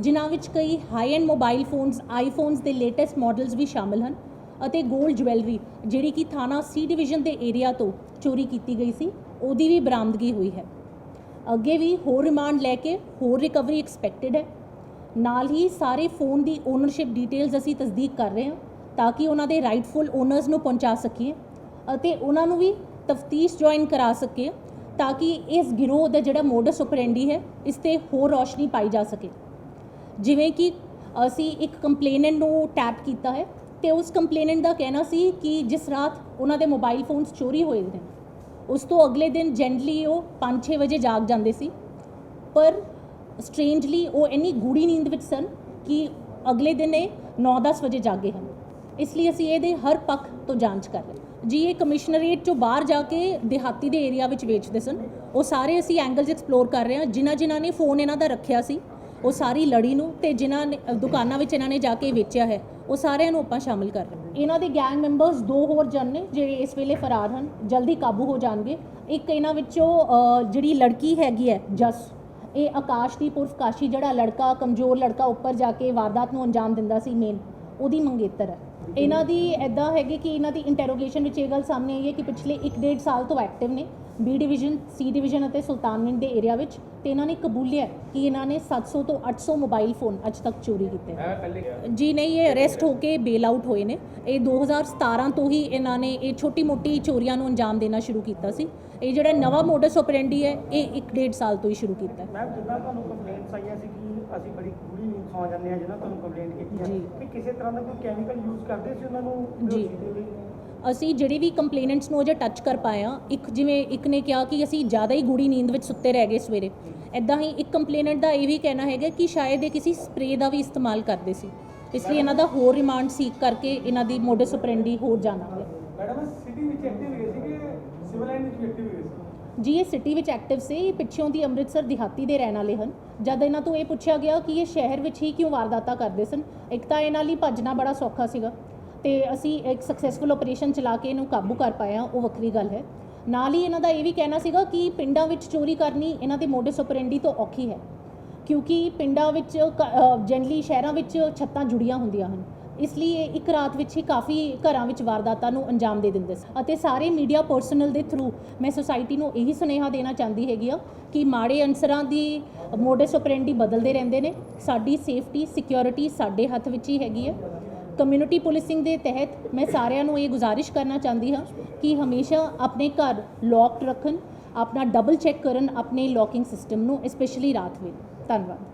ਜਿਨ੍ਹਾਂ ਵਿੱਚ ਕਈ high end mobile phones iPhones ਦੇ ਲੇਟੈਸਟ ਮਾਡਲਸ ਵੀ ਸ਼ਾਮਲ ਹਨ ਅਤੇ 골ਡ ਜੁਐਲਰੀ ਜਿਹੜੀ ਕਿ ਥਾਣਾ ਸੀ ਡਿਵੀਜ਼ਨ ਦੇ ਏਰੀਆ ਤੋਂ ਚੋਰੀ ਕੀਤੀ ਗਈ ਸੀ, ਉਹਦੀ ਵੀ ਬਰਾਮਦਗੀ ਹੋਈ ਹੈ। ਅੱਗੇ ਵੀ ਹੋਰ ਰਿਮਾਂਡ ਲੈ ਕੇ ਹੋਰ ਰਿਕਵਰੀ ਐਕਸਪੈਕਟਡ ਹੈ। ਨਾਲ ਹੀ ਸਾਰੇ ਫੋਨ ਦੀ ਓਨਰਸ਼ਿਪ ਡਿਟੇਲਸ ਅਸੀਂ ਤਸਦੀਕ ਕਰ ਰਹੇ ਹਾਂ ਤਾਂ ਕਿ ਉਹਨਾਂ ਦੇ ਰਾਈਟਫੁਲ ਓਨਰਸ ਨੂੰ ਪਹੁੰਚਾ ਸਕੀਏ ਅਤੇ ਉਹਨਾਂ ਨੂੰ ਵੀ ਤਫਤੀਸ਼ ਜੁਆਇਨ ਕਰਾ ਸਕੀਏ ਤਾਂ ਕਿ ਇਸ ਗਿਰੋਹ ਦਾ ਜਿਹੜਾ ਮੋਡਸ ਆਪਰੈਂਡੀ ਹੈ, ਇਸ ਤੇ ਹੋਰ ਰੌਸ਼ਨੀ ਪਾਈ ਜਾ ਸਕੇ। ਜਿਵੇਂ ਕਿ ਅਸੀਂ ਇੱਕ ਕੰਪਲੇਨੈਂਟ ਨੂੰ ਟੈਪ ਕੀਤਾ ਹੈ ਤੇ ਉਸ ਕੰਪਲੇਨੈਂਟ ਦਾ ਕਹਿਣਾ ਸੀ ਕਿ ਜਿਸ ਰਾਤ ਉਹਨਾਂ ਦੇ ਮੋਬਾਈਲ ਫੋਨਸ ਚੋਰੀ ਹੋਏ ਨੇ, ਉਸ ਤੋਂ ਅਗਲੇ ਦਿਨ ਜੈਂਟਲੀ ਉਹ 5-6 ਵਜੇ ਜਾਗ ਜਾਂਦੇ ਸੀ। ਪਰ ਸਟ੍ਰੇਂਜਲੀ ਉਹ ਇੰਨੀ ਗੂੜੀ ਨੀਂਦ ਵਿੱਚ ਸਨ ਕਿ ਅਗਲੇ ਦਿਨ ਇਹ 9-10 ਵਜੇ ਜਾਗੇ ਹਨ। ਇਸ ਲਈ ਅਸੀਂ ਇਹਦੇ ਹਰ ਪੱਖ ਤੋਂ ਜਾਂਚ ਕਰ ਰਹੇ ਜੀ, ਇਹ ਕਮਿਸ਼ਨਰੇਟ ਚੋਂ ਬਾਹਰ ਜਾ ਕੇ ਦਿਹਾਤੀ ਦੇ ਏਰੀਆ ਵਿੱਚ ਵੇਚਦੇ ਸਨ। ਉਹ ਸਾਰੇ ਅਸੀਂ ਐਂਗਲਸ ਐਕਸਪਲੋਰ ਕਰ ਰਹੇ ਹਾਂ, ਜਿਨ੍ਹਾਂ ਜਿਨ੍ਹਾਂ ਨੇ ਫੋਨ ਇਹਨਾਂ ਦਾ ਰੱਖਿਆ ਸੀ। ਉਹ ਸਾਰੀ ਲੜੀ ਨੂੰ ਤੇ ਜਿਨ੍ਹਾਂ ਨੇ ਦੁਕਾਨਾਂ ਵਿੱਚ ਇਹਨਾਂ ਨੇ ਜਾ ਕੇ ਵੇਚਿਆ ਹੈ, ਉਹ ਸਾਰਿਆਂ ਨੂੰ ਆਪਾਂ ਸ਼ਾਮਿਲ ਕਰ ਰਹੇ ਹਾਂ। ਇਹਨਾਂ ਦੇ ਗੈਂਗ ਮੈਂਬਰਸ ਦੋ ਹੋਰ ਜਨ ਨੇ, ਜਿਹੜੇ ਇਸ ਵੇਲੇ ਫਰਾਰ ਹਨ, ਜਲਦੀ ਕਾਬੂ ਹੋ ਜਾਣਗੇ। ਇੱਕ ਇਹਨਾਂ ਵਿੱਚੋਂ ਜਿਹੜੀ ਲੜਕੀ ਹੈਗੀ ਹੈ, ਜਸ, ਇਹ ਆਕਾਸ਼ਦੀਪ ਉਰਫ ਕਾਸ਼ੀ ਜਿਹੜਾ ਲੜਕਾ, ਕਮਜ਼ੋਰ ਲੜਕਾ ਉੱਪਰ ਜਾ ਕੇ ਵਾਰਦਾਤ ਨੂੰ ਅੰਜਾਮ ਦਿੰਦਾ ਸੀ ਮੇਨ ਉਹਦੀ ਮੰਗੇਤਰ ਹੈ। ਇਹਨਾਂ ਦੀ ਐਦਾਂ ਹੈਗੀ ਕਿ ਇਹਨਾਂ ਦੀ ਇੰਟਰੋਗੇਸ਼ਨ ਵਿੱਚ ਇਹ ਗੱਲ ਸਾਹਮਣੇ ਆਈ ਹੈ ਕਿ ਪਿਛਲੇ 1.5 ਸਾਲ ਤੋਂ ਐਕਟਿਵ ਨੇ। ਬੀ ਡਿਵੀਜ਼ਨ ਸੀ ਡਿਵੀਜ਼ਨ ਅਤੇ ਸੁਲਤਾਨਵਿੰਡ ਦੇ ਏਰੀਆ ਵਿੱਚ ਤੇ ਇਹਨਾਂ ਨੇ ਕਬੂਲਿਆ ਕਿ ਇਹਨਾਂ ਨੇ 700 ਤੋਂ 800 ਮੋਬਾਈਲ ਫੋਨ ਅੱਜ ਤੱਕ ਚੋਰੀ ਕੀਤੇ। ਜੀ ਨਹੀਂ ਇਹ ਅਰੈਸਟ ਹੋ ਕੇ ਬੇਲ ਆਊਟ ਹੋਏ ਨੇ। ਇਹ 2017 ਤੋਂ ਹੀ ਇਹਨਾਂ ਨੇ ਇਹ ਛੋਟੀ-ਮੋਟੀ ਚੋਰੀਆਂ ਨੂੰ ਅੰਜਾਮ ਦੇਣਾ ਸ਼ੁਰੂ ਕੀਤਾ ਸੀ। ਇਹ ਜਿਹੜਾ ਨਵਾਂ ਮੋਡਸ ਆਪਰੈਂਡੀ ਹੈ ਇਹ 1.5 ਸਾਲ ਤੋਂ ਹੀ ਸ਼ੁਰੂ ਕੀਤਾ। ਮੈਮ ਜਿੱਦਾਂ ਤੁਹਾਨੂੰ ਕੰਪਲੇਂਟਸ ਆਈਆਂ ਸੀ ਕਿ ਅਸੀਂ ਬੜੀ ਗੂੜੀ ਨੀਂਦ ਸੌਂ ਜਾਂਦੇ ਹਾਂ ਜਿਹਨਾਂ ਤੁਹਾਨੂੰ ਕੰਪਲੇਂਟ ਕੀਤੀ ਹੈ। ਕਿ ਕਿਸੇ ਤਰ੍ਹਾਂ ਦਾ ਕੋਈ ਕੈਮੀਕਲ ਯੂਜ਼ ਕਰਦੇ ਸੀ ਉਹਨਾਂ ਨੂੰ? ਜੀ। ਅਸੀਂ ਜਿਹੜੇ ਵੀ ਕੰਪਲੇਨੈਂਟਸ ਨੂੰ ਅਜੇ ਟੱਚ ਕਰ ਪਾਏ ਆ ਇੱਕ ਜਿਵੇਂ ਇੱਕ ਨੇ ਕਿਹਾ ਕਿ ਅਸੀਂ ਜ਼ਿਆਦਾ ਹੀ ਗੂੜੀ ਨੀਂਦ ਵਿੱਚ ਸੁੱਤੇ ਰਹਿ ਗਏ ਸਵੇਰੇ। ਐਦਾਂ ਹੀ ਇੱਕ ਕੰਪਲੇਨੈਂਟ ਦਾ ਇਹ ਵੀ ਕਹਿਣਾ ਹੈਗਾ ਕਿ ਸ਼ਾਇਦ ਇਹ ਕਿਸੇ ਸਪਰੇਅ ਦਾ ਵੀ ਇਸਤੇਮਾਲ ਕਰਦੇ ਸੀ। ਇਸ ਲਈ ਇਹਨਾਂ ਦਾ ਹੋਰ ਰਿਮਾਂਡ ਸੀਕ ਕਰਕੇ ਇਹਨਾਂ ਦੀ ਮੋਡਸ ਆਪਰੈਂਡੀ ਹੋਰ ਜਾਣਾਂਗੇ ਮੈਡਮ ਸਿਟੀ ਵਿੱਚ ਐਕਟਿਵ ਸੀ ਕਿ ਸਿਵਲ ਲਾਈਨ ਵਿੱਚ ਐਕਟਿਵ ਹੋਏ ਸੀ ਜੀ ਇਹ ਸਿਟੀ ਵਿੱਚ ਐਕਟਿਵ ਸੀ ਇਹ ਪਿੱਛੋਂ ਦੀ ਅੰਮ੍ਰਿਤਸਰ ਦਿਹਾਤੀ ਦੇ ਰਹਿਣ ਵਾਲੇ ਹਨ। ਜਦ ਇਹਨਾਂ ਤੋਂ ਇਹ ਪੁੱਛਿਆ ਗਿਆ ਕਿ ਇਹ ਸ਼ਹਿਰ ਵਿੱਚ ਹੀ ਕਿਉਂ ਵਾਰਦਾਤਾਂ ਕਰਦੇ ਸਨ ਇੱਕ ਤਾਂ ਇਹਨਾਂ ਲਈ ਭੱਜਣਾ ਬੜਾ ਸੌਖਾ ਸੀਗਾ। ਤੇ ਅਸੀਂ ਇੱਕ ਸਕਸੈਸਫੁਲ ਆਪਰੇਸ਼ਨ ਚਲਾ ਕੇ ਇਹਨੂੰ ਕਾਬੂ ਕਰ ਪਾਏ ਹਾਂ, ਉਹ ਵੱਖਰੀ ਗੱਲ ਹੈ। ਨਾਲ ਹੀ ਇਹਨਾਂ ਦਾ ਇਹ ਵੀ ਕਹਿਣਾ ਸੀਗਾ ਕਿ ਪਿੰਡਾਂ ਵਿੱਚ ਚੋਰੀ ਕਰਨੀ ਇਹਨਾਂ ਦੇ ਮੋਡਸ ਆਪਰੈਂਡੀ ਤੋਂ ਔਖੀ ਹੈ, ਕਿਉਂਕਿ ਪਿੰਡਾਂ ਵਿੱਚ ਜਨਰਲੀ ਸ਼ਹਿਰਾਂ ਵਿੱਚ ਛੱਤਾਂ ਜੁੜੀਆਂ ਹੁੰਦੀਆਂ ਹਨ। ਇਸ ਲਈ ਇਹ ਇੱਕ ਰਾਤ ਵਿੱਚ ਹੀ ਕਾਫੀ ਘਰਾਂ ਵਿੱਚ ਵਾਰਦਾਤਾਂ ਨੂੰ ਅੰਜਾਮ ਦੇ ਦਿੰਦੇ ਸੀ ਅਤੇ ਸਾਰੇ ਮੀਡੀਆ ਪਰਸਨਲ ਦੇ ਥਰੂ ਮੈਂ ਸੁਸਾਇਟੀ ਨੂੰ ਇਹੀ ਸੁਨੇਹਾ ਦੇਣਾ ਚਾਹੁੰਦੀ ਹੈਗੀ ਆ ਕਿ ਮਾੜੇ ਅਨਸਰਾਂ ਦੀ ਮੋਡਸ ਆਪਰੈਂਡੀ ਬਦਲਦੇ ਰਹਿੰਦੇ ਨੇ। ਸਾਡੀ ਸੇਫਟੀ ਸਿਕਿਉਰਿਟੀ ਸਾਡੇ ਹੱਥ ਵਿੱਚ ਹੀ ਹੈਗੀ ਹੈ। ਕਮਿਊਨਿਟੀ ਪੁਲਿਸਿੰਗ ਦੇ ਤਹਿਤ ਮੈਂ ਸਾਰਿਆਂ ਨੂੰ ਇਹ ਗੁਜ਼ਾਰਿਸ਼ ਕਰਨਾ ਚਾਹੁੰਦੀ ਹਾਂ ਕਿ ਹਮੇਸ਼ਾ ਆਪਣੇ ਘਰ ਲੌਕਡ ਰੱਖਣ, ਆਪਣਾ ਡਬਲ ਚੈੱਕ ਕਰਨ ਆਪਣੇ ਲੌਕਿੰਗ ਸਿਸਟਮ ਨੂੰ ਸਪੈਸ਼ਲੀ ਰਾਤ ਵੇਲੇ। ਧੰਨਵਾਦ।